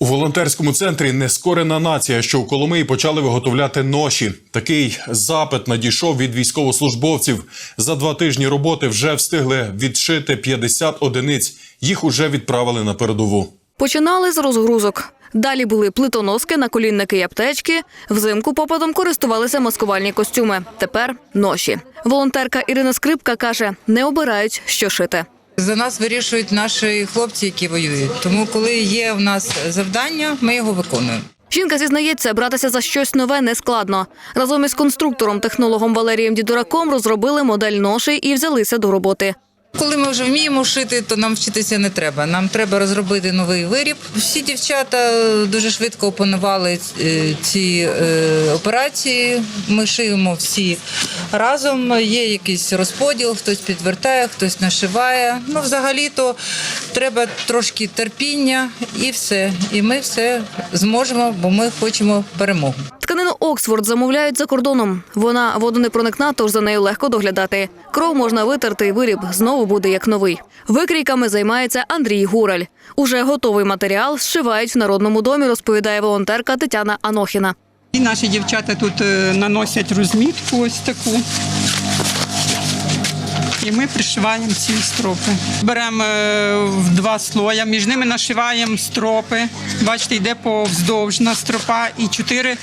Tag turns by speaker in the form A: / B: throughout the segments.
A: У волонтерському центрі Нескорена нація, що в Коломиї почали виготовляти ноші. Такий запит надійшов від військовослужбовців. За два тижні роботи вже встигли відшити 50 одиниць. Їх уже відправили на передову.
B: Починали з розгрузок. Далі були плитоноски, наколінники й аптечки. Взимку попадом користувалися маскувальні костюми. Тепер ноші. Волонтерка Ірина Скрипка каже, не обирають, що шити.
C: За нас вирішують наші хлопці, які воюють. Тому, коли є в нас завдання, ми його виконуємо.
B: Жінка зізнається, братися за щось нове не складно. Разом із конструктором, технологом Валерієм Дідураком розробили модель ноші і взялися до роботи.
C: Коли ми вже вміємо шити, то нам вчитися не треба. Нам треба розробити новий виріб. Всі дівчата дуже швидко опанували е, ці е, операції. Ми шиємо всі разом. Є якийсь розподіл, хтось підвертає, хтось нашиває. Ну, взагалі-то треба трошки терпіння і все. І ми все зможемо, бо ми хочемо перемогу.
B: Оксфорд замовляють за кордоном. Вона водонепроникна, тож за нею легко доглядати. Кров можна витерти, виріб знову буде як новий. Викрійками займається Андрій Гураль. Уже готовий матеріал зшивають в народному домі, розповідає волонтерка Тетяна Анохіна.
D: І наші дівчата тут е, наносять розмітку ось таку. І ми пришиваємо ці стропи. Беремо е, в два слоя, між ними нашиваємо стропи. Бачите, йде повздовжна стропа і чотири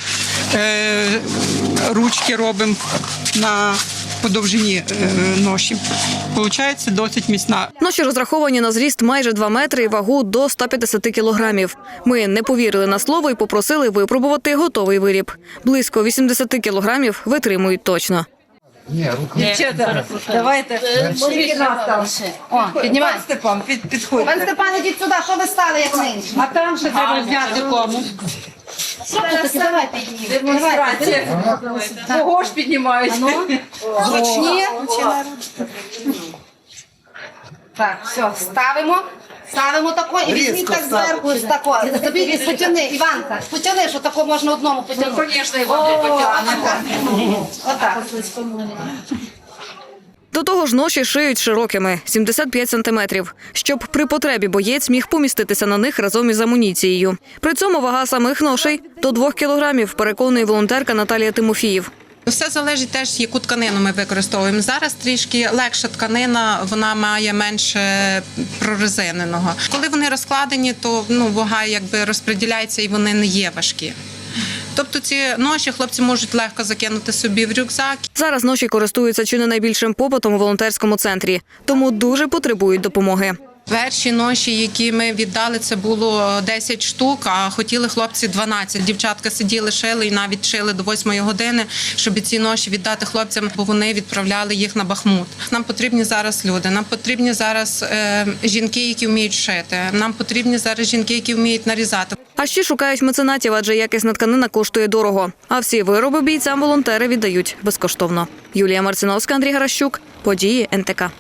D: ручки робимо на подовжині е, ноші. Получається досить міцна.
B: Ноші розраховані на зріст майже 2 метри і вагу до 150 кілограмів. Ми не повірили на слово і попросили випробувати готовий виріб. Близько 80 кілограмів витримують точно.
C: Дівчата, давайте. Скільки нас там?
E: О, піднімай.
C: Пан Степан, під, підходьте.
E: Пан Степан, ідіть сюди, що ви стали, як нині?
C: А там ще треба взяти кому.
E: Таки, давай піднімемо.
C: Демонстрація. Кого ж піднімають?
E: Гучні. Так, все, ставимо. Ставимо тако і візьміть так зверху, ось тако. Тобі потяни, Іванка, потяни, що тако можна одному потягнути.
C: Звісно, Іван, потягнемо.
E: Отак.
B: Того ж, ноші шиють широкими 75 сантиметрів, щоб при потребі боєць міг поміститися на них разом із амуніцією. При цьому вага самих ношей до 2 кілограмів, переконує волонтерка Наталія Тимофіїв.
F: Все залежить теж, яку тканину ми використовуємо. Зараз трішки легша тканина, вона має менше прорезиненого. Коли вони розкладені, то ну, вага якби розподіляється і вони не є важкі. Тобто ці ноші хлопці можуть легко закинути собі в рюкзак
B: Зараз ноші користуються чи не найбільшим попитом у волонтерському центрі, тому дуже потребують допомоги.
F: Перші ноші, які ми віддали, це було 10 штук, а хотіли хлопці 12. Дівчатка сиділи, шили і навіть шили до 8 години, щоб ці ноші віддати хлопцям, бо вони відправляли їх на Бахмут. Нам потрібні зараз люди. Нам потрібні зараз е, жінки, які вміють шити. Нам потрібні зараз жінки, які вміють нарізати.
B: А ще шукають меценатів, адже якісна тканина коштує дорого. А всі вироби бійцям волонтери віддають безкоштовно. Юлія Марциновська, Андрій Гаращук, події НТК.